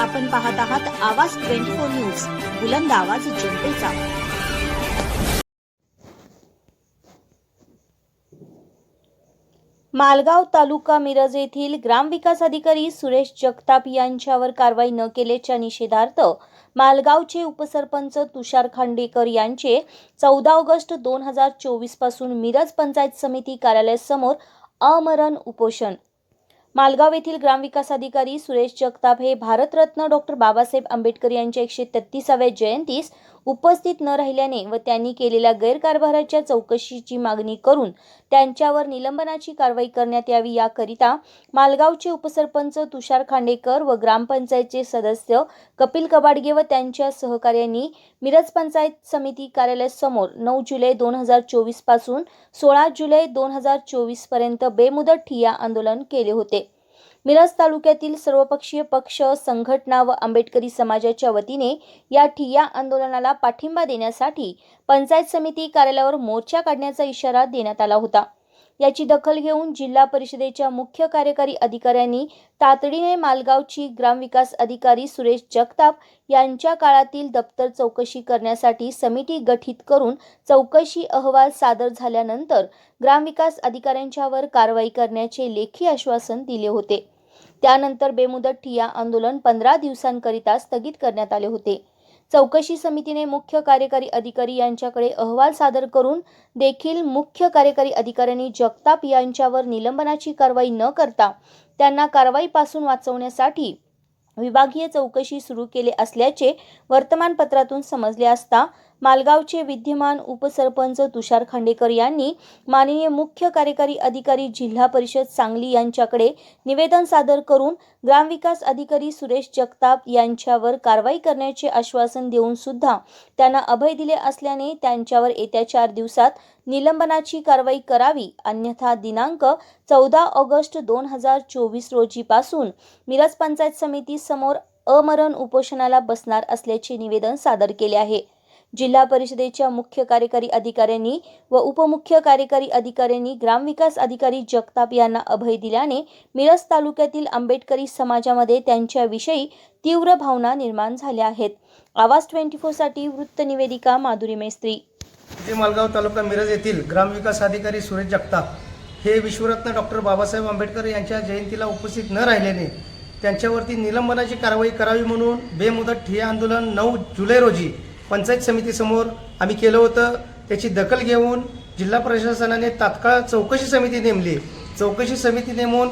आपण पाहत आहात आवाज ट्वेंटी फोर न्यूज बुलंद आवाज जनतेचा. मालगाव तालुका मिरज येथील ग्रामविकास अधिकारी सुरेश जगताप यांच्यावर कारवाई न केल्याच्या निषेधार्थ मालगावचे उपसरपंच तुषार खांडेकर यांचे चौदा ऑगस्ट दोन हजार चोवीसपासून मिरज पंचायत समिती कार्यालयासमोर अमरण उपोषण. मालगाव येथील ग्रामविकास अधिकारी सुरेश जगताप हे भारतरत्न डॉक्टर बाबासाहेब आंबेडकर यांच्या एकशे तेहतीसाव्या जयंतीस उपस्थित न राहिल्याने व त्यांनी केलेल्या गैरकारभाराच्या चौकशीची मागणी करून त्यांच्यावर निलंबनाची कारवाई करण्यात यावी याकरिता मालगावचे उपसरपंच तुषार खांडेकर व ग्रामपंचायतचे सदस्य कपिल कबाडगे व त्यांच्या सहकार्यांनी मिरज पंचायत समिती कार्यालयासमोर नऊ जुलै दोन हजार चोवीसपासून सोळा जुलै दोन हजार चोवीसपर्यंत बेमुदत ठिय्या आंदोलन केले होते. मिरज तालुक्यातील सर्वपक्षीय पक्ष संघटना व आंबेडकरी समाजाच्या वतीने या ठिय्या आंदोलनाला पाठिंबा देण्यासाठी पंचायत समिती कार्यालयावर मोर्चा काढण्याचा इशारा देण्यात आला होता. याची दखल घेऊन जिल्हा परिषदेच्या मुख्य कार्यकारी अधिकाऱ्यांनी तातडीने मालगावची ग्रामविकास अधिकारी सुरेश जगताप यांच्या काळातील दप्तर चौकशी करण्यासाठी समिती गठीत करून चौकशी अहवाल सादर झाल्यानंतर ग्रामविकास अधिकाऱ्यांच्यावर कारवाई करण्याचे लेखी आश्वासन दिले होते. त्यानंतर बेमुदत ठिया आंदोलन पंधरा दिवसांकरिता स्थगित करण्यात आले होते. चौकशी समितीने मुख्य कार्यकारी अधिकारी यांच्याकडे अहवाल सादर करून देखील मुख्य कार्यकारी अधिकाऱ्यांनी जगताप यांच्यावर निलंबनाची कारवाई न करता त्यांना कारवाईपासून वाचवण्यासाठी विभागीय चौकशी सुरू केले असल्याचे वर्तमानपत्रातून समजले असता मालगावचे विद्यमान उपसरपंच तुषार खांडेकर यांनी माननीय मुख्य कार्यकारी अधिकारी जिल्हा परिषद सांगली यांच्याकडे निवेदन सादर करून ग्रामविकास अधिकारी सुरेश जगताप यांच्यावर कारवाई करण्याचे आश्वासन देऊन सुद्धा त्यांना अभय दिले असल्याने त्यांच्यावर येत्या चार दिवसात निलंबनाची कारवाई करावी अन्यथा दिनांक चौदा ऑगस्ट दोन हजार चोवीस रोजीपासून मिरज पंचायत समिती समोर अमरण उपोषणाला बसणार असल्याचे निवेदन सादर केले आहे. जिल्हा परिषदेच्या मुख्य कार्यकारी अधिकाऱ्यांनी व उपमुख्य कार्यकारी अधिकाऱ्यांनी ग्रामविकास अधिकारी जगताप यांना अभय दिल्याने मिरज तालुक्यातील आंबेडकरी समाजामध्ये त्यांच्याविषयी तीव्र भावना निर्माण झाल्या आहेत. आवाज ट्वेंटी फोरसाठी वृत्तनिवेदिका माधुरी मेस्त्री. ते मालगाव तालुका मिरज येथील ग्रामविकास अधिकारी सुरेश जगताप हे विश्वरत्न डॉक्टर बाबासाहेब आंबेडकर यांच्या जयंतीला उपस्थित न राहिल्याने त्यांच्यावरती निलंबनाची कारवाई करावी म्हणून बेमुदत ठिय्या आंदोलन नऊ जुलै रोजी पंचायत समितीसमोर आम्ही केलं होतं. त्याची दखल घेऊन जिल्हा प्रशासनाने तात्काळ चौकशी समिती नेमली. चौकशी समिती नेमून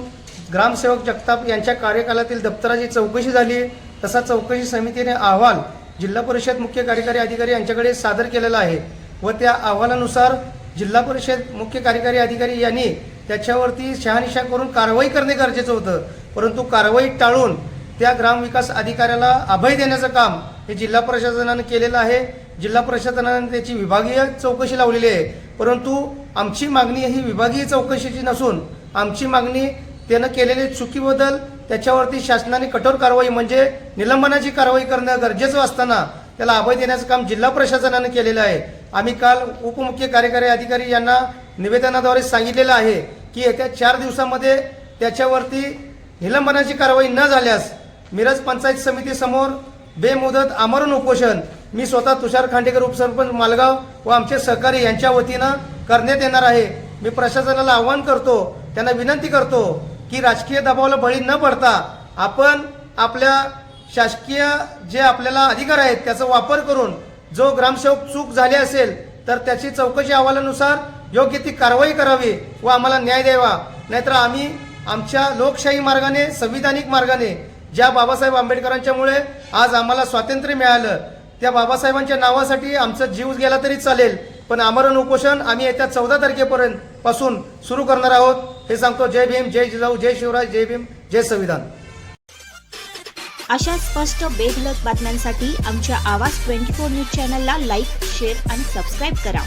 ग्रामसेवक जगताप यांच्या कार्यकालातील दप्तराची चौकशी झाली. तसा चौकशी समितीने अहवाल जिल्हा परिषद मुख्य कार्यकारी अधिकारी यांच्याकडे सादर केलेला आहे व त्या अहवालानुसार जिल्हा परिषद मुख्य कार्यकारी अधिकारी यांनी त्याच्यावरती शहानिशा करून कारवाई करणे गरजेचं होतं. परंतु कारवाई टाळून त्या ग्रामविकास अधिकाऱ्याला अभय देण्याचं काम हे जिल्हा प्रशासनानं केलेलं आहे. जिल्हा प्रशासनाने त्याची विभागीय चौकशी लावलेली आहे. परंतु आमची मागणी ही विभागीय चौकशीची नसून आमची मागणी त्यानं केलेले चुकीबद्दल त्याच्यावरती शासनाने कठोर कारवाई म्हणजे निलंबनाची कारवाई करणं गरजेचं असताना त्याला अभय देण्याचं काम जिल्हा प्रशासनानं केलेलं आहे. आम्ही काल उपमुख्य कार्यकारी अधिकारी यांना निवेदनाद्वारे सांगितलेलं आहे की येत्या चार दिवसामध्ये त्याच्यावरती निलंबनाची कारवाई न झाल्यास मिरज पंचायत समितीसमोर बेमुदत आमरण उपोषण. मी स्वतः तुषार खांडेकर उपसरपंच मालगाव व आमचे सहकारी यांच्या वतीनं करण्यात येणार आहे. मी प्रशासनाला आवाहन करतो त्यांना विनंती करतो की राजकीय दबावाला बळी न पडता आपण आपल्या शासकीय जे आपल्याला अधिकार आहेत त्याचा वापर करून जो ग्रामसेवक चूक झाली असेल तर त्याची चौकशी अहवालानुसार योग्य ती कारवाई करावी व आम्हाला न्याय द्यावा. नाहीतर आम्ही आमच्या लोकशाही मार्गाने संविधानिक मार्गाने ज्या बाबासाहेब आंबेडकरांच्यामुळे आज आम्हाला स्वातंत्र्य मिळालं त्या बाबासाहेबांच्या नावासाठी आमचा जीव गेला तरी चालेल. पण आमरण उपोषण आम्ही येत्या चौदा तारखेपर्यंत पासून सुरू करणार आहोत. हे सांगतो जय भीम जय जिजाऊ जय शिवराज जय भीम जय संविधान. अशा स्पष्ट बेधलक बातम्यांसाठी आमच्या आवाज ट्वेंटी फोर न्यूज चॅनलला लाईक शेअर आणि सबस्क्राईब करा.